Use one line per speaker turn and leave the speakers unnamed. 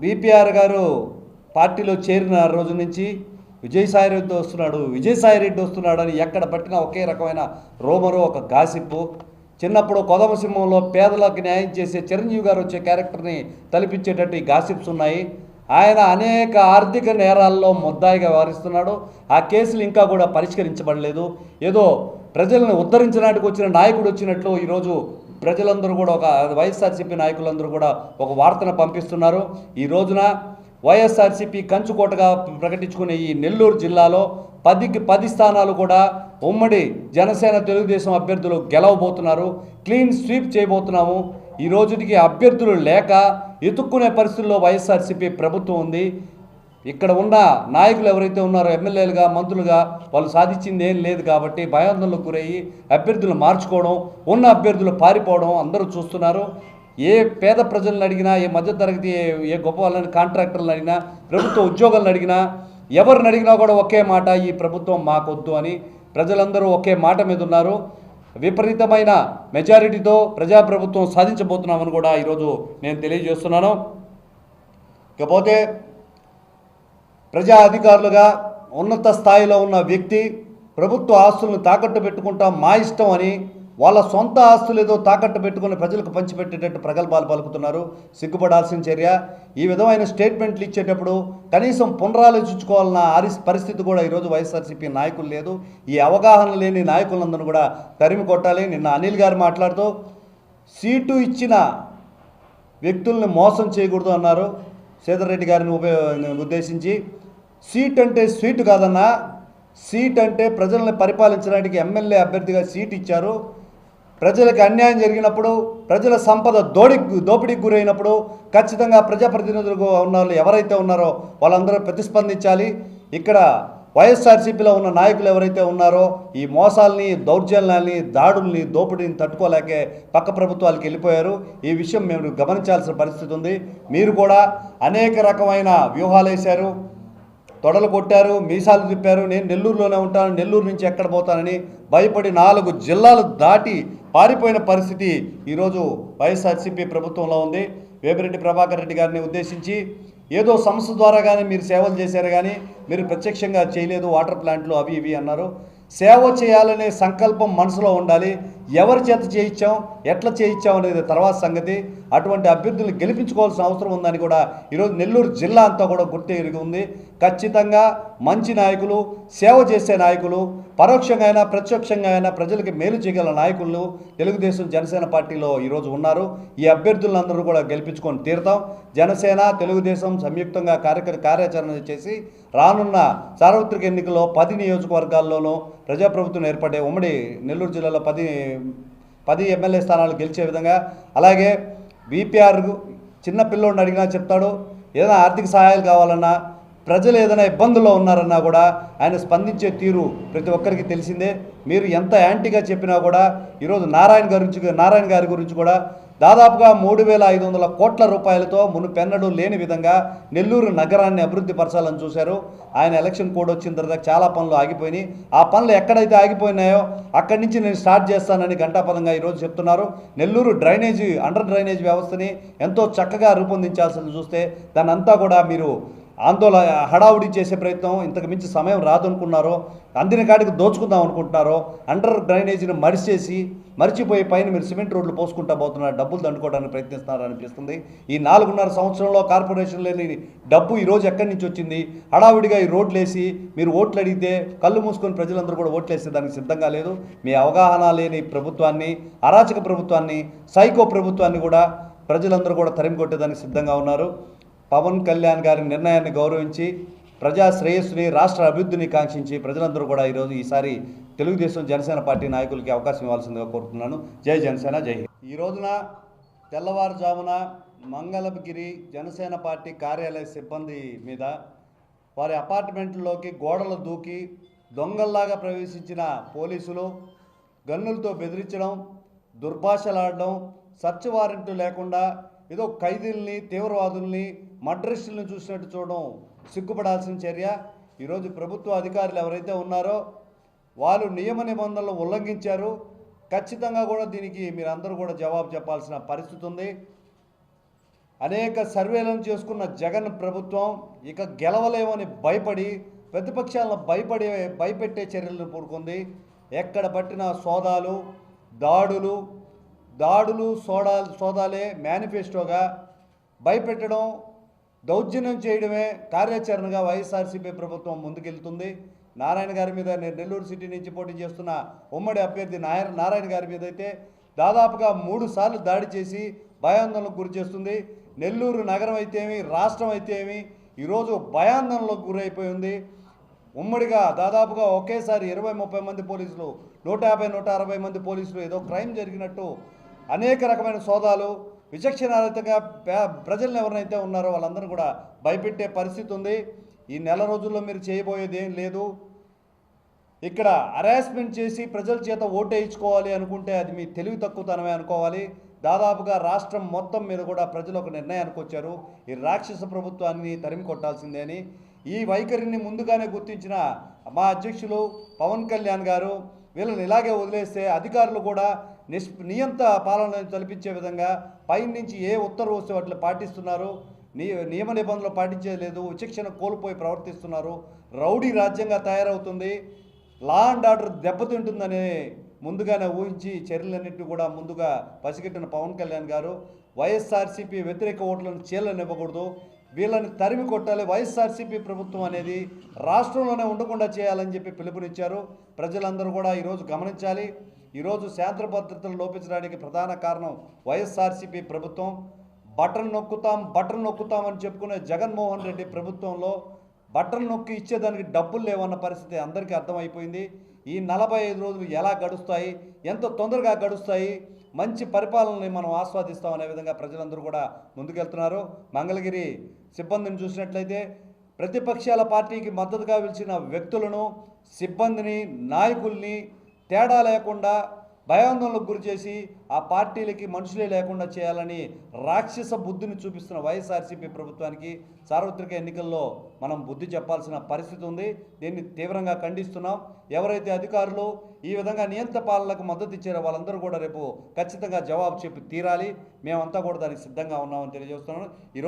BPR గారు పార్టీలో చేరిన రోజు నుంచి విజయసాయి రెడ్డి వస్తున్నాడు విజయసాయి రెడ్డి వస్తున్నాడు అని ఎక్కడ పట్టినా ఒకే రకమైన రోమరు ఒక గాసిప్పు. చిన్నప్పుడు కొదమసింహంలో పేదలకు న్యాయం చేసే చిరంజీవి గారు వచ్చే క్యారెక్టర్ని తలపించేటట్టు ఈ గాసిప్స్ ఉన్నాయి. ఆయన అనేక ఆర్థిక నేరాల్లో ముద్దాయిగా వ్యవహరిస్తున్నాడు. ఆ కేసులు ఇంకా కూడా పరిష్కరించబడలేదు. ఏదో ప్రజలను ఉద్ధరించడానికి వచ్చిన నాయకుడు వచ్చినట్లు ఈరోజు ప్రజలందరూ కూడా ఒక వైఎస్ఆర్సీపీ నాయకులందరూ కూడా ఒక వార్తను పంపిస్తున్నారు. ఈ రోజున వైఎస్ఆర్సీపీ కంచుకోటగా ప్రకటించుకునే ఈ నెల్లూరు జిల్లాలో పదికి పది స్థానాలు కూడా ఉమ్మడి జనసేన తెలుగుదేశం అభ్యర్థులు గెలవబోతున్నారు. క్లీన్ స్వీప్ చేయబోతున్నాము. ఈ రోజుకి అభ్యర్థులు లేక ఎతుక్కునే పరిస్థితుల్లో వైఎస్ఆర్సీపీ ప్రభుత్వం ఉంది. ఇక్కడ ఉన్న నాయకులు ఎవరైతే ఉన్నారో ఎమ్మెల్యేలుగా మంత్రులుగా వాళ్ళు సాధించింది ఏం లేదు కాబట్టి భయాందోళనకు గురయ్యి అభ్యర్థులు మార్చుకోవడం ఉన్న అభ్యర్థులు పారిపోవడం అందరూ చూస్తున్నారు. ఏ పేద ప్రజలను అడిగినా ఏ మధ్యతరగతి ఏ ఏ గొప్ప వాళ్ళని కాంట్రాక్టర్లను అడిగినా ప్రభుత్వ ఉద్యోగాలను అడిగినా ఎవరిని అడిగినా కూడా ఒకే మాట ఈ ప్రభుత్వం మాకొద్దు అని ప్రజలందరూ ఒకే మాట మీద ఉన్నారు. విపరీతమైన మెజారిటీతో ప్రజాప్రభుత్వం సాధించబోతున్నామని కూడా ఈరోజు నేను తెలియజేస్తున్నాను. ఇకపోతే ప్రజా అధికారులుగా ఉన్నత స్థాయిలో ఉన్న వ్యక్తి ప్రభుత్వ ఆస్తులను తాకట్టు పెట్టుకుంటాం మా ఇష్టం అని వాళ్ళ సొంత ఆస్తులు ఏదో తాకట్టు పెట్టుకుని ప్రజలకు పంచిపెట్టేటట్టు ప్రగల్భాలు పలుకుతున్నారు. సిగ్గుపడాల్సిన చర్య. ఈ విధమైన స్టేట్మెంట్లు ఇచ్చేటప్పుడు కనీసం పునరాలోచించుకోవాలన్న ఆరి పరిస్థితి కూడా ఈరోజు వైఎస్ఆర్సీపీ నాయకులు లేదు. ఈ అవగాహన లేని నాయకులందరూ కూడా తరిమి కొట్టాలి. నిన్న అనిల్ గారు మాట్లాడుతూ సీటు ఇచ్చిన వ్యక్తుల్ని మోసం చేయకూడదు అన్నారు. సీతారెడ్డి గారిని ఉద్దేశించి సీట్ అంటే స్వీట్ కాదన్నా సీట్ అంటే ప్రజలను పరిపాలించడానికి ఎమ్మెల్యే అభ్యర్థిగా సీట్ ఇచ్చారు. ప్రజలకు అన్యాయం జరిగినప్పుడు ప్రజల సంపద దోడి దోపిడీకి గురైనప్పుడు ఖచ్చితంగా ప్రజాప్రతినిధులుగా ఉన్న వాళ్ళు ఎవరైతే ఉన్నారో వాళ్ళందరూ ప్రతిస్పందించాలి. ఇక్కడ వైఎస్ఆర్సీపీలో ఉన్న నాయకులు ఎవరైతే ఉన్నారో ఈ మోసాల్ని దౌర్జన్యాల్ని దాడుల్ని దోపిడీని తట్టుకోలేకే పక్క ప్రభుత్వాలకు వెళ్ళిపోయారు. ఈ విషయం మేము గమనించాల్సిన పరిస్థితి ఉంది. మీరు కూడా అనేక రకమైన వ్యూహాలు వేశారు తొడలు కొట్టారు మీసాలు తిప్పారు. నేను నెల్లూరులోనే ఉంటాను నెల్లూరు నుంచి ఎక్కడ పోతానని భయపడి నాలుగు జిల్లాలు దాటి పారిపోయిన పరిస్థితి ఈరోజు వైఎస్ఆర్సీపీ ప్రభుత్వంలో ఉంది. వేమిరెడ్డి ప్రభాకర్ రెడ్డి గారిని ఉద్దేశించి ఏదో సంస్థ ద్వారా కానీ మీరు సేవలు చేశారు కానీ మీరు ప్రత్యక్షంగా చేయలేదు వాటర్ ప్లాంట్లు అవి ఇవి అన్నారు. సేవ చేయాలనే సంకల్పం మనసులో ఉండాలి. ఎవరి చేత చేయించాం ఎట్లా చేయించాం అనేది తర్వాత సంగతి. అటువంటి అభ్యర్థులు గెలిపించుకోవాల్సిన అవసరం ఉందని కూడా ఈరోజు నెల్లూరు జిల్లా అంతా కూడా గుర్తు ఉంది. ఖచ్చితంగా మంచి నాయకులు సేవ చేసే నాయకులు పరోక్షంగా అయినా ప్రత్యక్షంగా అయినా ప్రజలకి మేలు చేయగల నాయకులు తెలుగుదేశం జనసేన పార్టీలో ఈరోజు ఉన్నారు. ఈ అభ్యర్థులందరూ కూడా గెలిపించుకొని తీరుతాం. జనసేన తెలుగుదేశం సంయుక్తంగా కార్యక్రమ కార్యాచరణ చేసి రానున్న సార్వత్రిక ఎన్నికల్లో పది నియోజకవర్గాల్లోనూ ప్రజాప్రభుత్వం ఏర్పడే ఉమ్మడి నెల్లూరు జిల్లాలో పది పది ఎమ్మెల్యే స్థానాలు గెలిచే విధంగా అలాగే బీపీఆర్ చిన్న పిల్లోడిని అడిగినా చెప్తాడు ఏదైనా ఆర్థిక సహాయాలు కావాలన్నా ప్రజలు ఏదైనా ఇబ్బందుల్లో ఉన్నారన్నా కూడా ఆయన స్పందించే తీరు ప్రతి ఒక్కరికి తెలిసిందే. మీరు ఎంత యాంటీగా చెప్పినా కూడా ఈరోజు నారాయణ గారి గురించి నారాయణ గారి గురించి కూడా దాదాపుగా మూడు వేల ఐదు వందల కోట్ల రూపాయలతో మునుపెన్నడూ లేని విధంగా నెల్లూరు నగరాన్ని అభివృద్ధి పరచాలని చూశారు. ఆయన ఎలక్షన్ కోడ్ వచ్చిన తర్వాత చాలా పనులు ఆగిపోయినాయి. ఆ పనులు ఎక్కడైతే ఆగిపోయినాయో అక్కడి నుంచి నేను స్టార్ట్ చేస్తానని ఘంటాపదంగా ఈరోజు చెప్తున్నారు. నెల్లూరు డ్రైనేజీ అండర్ డ్రైనేజ్ వ్యవస్థని ఎంతో చక్కగా రూపొందించాల్సింది చూస్తే దాన్ని కూడా మీరు ఆందోళన హడావుడి చేసే ప్రయత్నం ఇంతకు మించి సమయం రాదనుకున్నారో అందిన కాడికి దోచుకుందాం అనుకుంటున్నారో అండర్ డ్రైనేజీని మరిచేసి మర్చిపోయి పైన మీరు సిమెంట్ రోడ్లు పోసుకుంటా పోతున్నారు డబ్బులు దండుకోవడానికి ప్రయత్నిస్తున్నారు అనిపిస్తుంది. ఈ నాలుగున్నర సంవత్సరంలో కార్పొరేషన్ లేని డబ్బు ఈరోజు ఎక్కడి నుంచి వచ్చింది? హడావిడిగా ఈ రోడ్లు వేసి మీరు ఓట్లు అడిగితే కళ్ళు మూసుకొని ప్రజలందరూ కూడా ఓట్లు వేసే దానికి సిద్ధంగా లేదు. మీ అవగాహన లేని ప్రభుత్వాన్ని అరాచక ప్రభుత్వాన్ని సైకో ప్రభుత్వాన్ని కూడా ప్రజలందరూ కూడా తరిమి కొట్టేదానికి సిద్ధంగా ఉన్నారు. పవన్ కళ్యాణ్ గారి నిర్ణయాన్ని గౌరవించి ప్రజా శ్రేయస్సుని రాష్ట్ర అభివృద్ధిని కాంక్షించి ప్రజలందరూ కూడా ఈరోజు ఈసారి తెలుగుదేశం జనసేన పార్టీ నాయకులకి అవకాశం ఇవ్వాల్సిందిగా కోరుతున్నాను జై జనసేన జై ఈ రోజున తెల్లవారుజామున మంగళగిరి జనసేన పార్టీ కార్యాలయ సిబ్బంది మీద వారి అపార్ట్మెంట్లోకి గోడలు దూకి దొంగల్లాగా ప్రవేశించిన పోలీసులు గన్నులతో బెదిరించడం దుర్భాషలాడడం సర్చ్ వారెంట్ లేకుండా ఏదో ఖైదీల్ని తీవ్రవాదుల్ని మడ్రస్టుల్ని చూసినట్టు చూడడం సిగ్గుపడాల్సిన చర్య. ఈరోజు ప్రభుత్వ అధికారులు ఎవరైతే ఉన్నారో వాళ్ళు నియమ నిబంధనలు ఉల్లంఘించారు. ఖచ్చితంగా కూడా దీనికి మీరందరూ కూడా జవాబు చెప్పాల్సిన పరిస్థితి ఉంది. అనేక సర్వేలను చేసుకున్న జగన్ ప్రభుత్వం ఇక గెలవలేమని భయపడి ప్రతిపక్షాలను భయపడే భయపెట్టే చర్యలను పూడుకుంది. ఎక్కడ పట్టిన సోదాలు దాడులు దాడులు సోడా సోదాలే మేనిఫెస్టోగా భయపెట్టడం దౌర్జన్యం చేయడమే కార్యాచరణగా వైఎస్ఆర్సీపీ ప్రభుత్వం ముందుకెళ్తుంది. నారాయణ గారి మీద నేను నెల్లూరు సిటీ నుంచి పోటీ చేస్తున్న ఉమ్మడి అభ్యర్థి నాయన నారాయణ గారి మీద అయితే దాదాపుగా మూడు సార్లు దాడి చేసి భయాందోళనకు గురి చేస్తుంది. నెల్లూరు నగరం అయితే ఏమి రాష్ట్రం అయితే ఏమి ఈరోజు భయాందోళనకు గురైపోయి ఉంది. ఉమ్మడిగా దాదాపుగా ఒకేసారి ఇరవై ముప్పై మంది పోలీసులు నూట యాభై నూట అరవై మంది పోలీసులు ఏదో క్రైమ్ జరిగినట్టు అనేక రకమైన సోదాలు విచక్షణారహితంగా ప్రజలను ఎవరైతే ఉన్నారో వాళ్ళందరూ కూడా భయపెట్టే పరిస్థితి ఉంది. ఈ నెల రోజుల్లో మీరు చేయబోయేది ఏం లేదు. ఇక్కడ హరాస్మెంట్ చేసి ప్రజల చేత ఓటేయించుకోవాలి అనుకుంటే అది మీ తెలివి తక్కువతనమే అనుకోవాలి. దాదాపుగా రాష్ట్రం మొత్తం మీద కూడా ప్రజలు ఒక నిర్ణయానికి వచ్చారు. ఈ రాక్షస ప్రభుత్వాన్ని తరిమి కొట్టాల్సిందే అని. ఈ వైఖరిని ముందుగానే గుర్తించిన మా అధ్యక్షులు పవన్ కళ్యాణ్ గారు వీళ్ళని ఇలాగే వదిలేస్తే అధికారులు కూడా నిష్ నియంత పాలన తలపించే విధంగా పైనుంచి ఏ ఉత్తర్వు వస్తే వాటిని పాటిస్తున్నారు? నియ నియమ నిబంధనలు పాటించలేదు విచక్షణ కోల్పోయి ప్రవర్తిస్తున్నారు. రౌడీ రాజ్యంగా తయారవుతుంది. లా అండ్ ఆర్డర్ దెబ్బతింటుందని ముందుగానే ఊహించి చర్యలన్నింటినీ కూడా ముందుగా పసిగట్టిన పవన్ కళ్యాణ్ గారు వైఎస్ఆర్సీపీ వ్యతిరేక ఓట్లను చీలనివ్వకూడదు. వీళ్ళని తరిమి కొట్టాలి. వైఎస్ఆర్సీపీ ప్రభుత్వం అనేది రాష్ట్రంలోనే ఉండకుండా చేయాలని చెప్పి పిలుపునిచ్చారు. ప్రజలందరూ కూడా ఈరోజు గమనించాలి. ఈరోజు శాంతి భద్రతలు లోపించడానికి ప్రధాన కారణం వైఎస్ఆర్సీపీ ప్రభుత్వం. బటన్ నొక్కుతాం బటన్ నొక్కుతాం అని చెప్పుకునే జగన్మోహన్ రెడ్డి ప్రభుత్వంలో బటన్ నొక్కి ఇచ్చేదానికి డబ్బులు లేవన్న పరిస్థితి అందరికీ అర్థమైపోయింది. ఈ నలభై ఐదు రోజులు ఎలా గడుస్తాయి? ఎంత తొందరగా గడుస్తాయి? మంచి పరిపాలనని మనం ఆస్వాదిస్తాం అనే విధంగా ప్రజలందరూ కూడా ముందుకెళ్తున్నారు. మంగళగిరి సిబ్బందిని చూసినట్లయితే ప్రతిపక్షాల పార్టీకి మద్దతుగా పిలిచిన వ్యక్తులను సిబ్బందిని నాయకుల్ని తేడా లేకుండా భయాందోళనకు గురి చేసి ఆ పార్టీలకి మనుషులే లేకుండా చేయాలని రాక్షస బుద్ధిని చూపిస్తున్న వైఎస్ఆర్సీపీ ప్రభుత్వానికి సార్వత్రిక ఎన్నికల్లో మనం బుద్ధి చెప్పాల్సిన పరిస్థితి ఉంది. దీన్ని తీవ్రంగా ఖండిస్తున్నాం. ఎవరైతే అధికారులు ఈ విధంగా నియంత్ర పాలనకు మద్దతు ఇచ్చారో వాళ్ళందరూ కూడా రేపు ఖచ్చితంగా జవాబు చెప్పి తీరాలి. మేమంతా కూడా దానికి సిద్ధంగా ఉన్నామని తెలియజేస్తున్నాను. ఈరోజు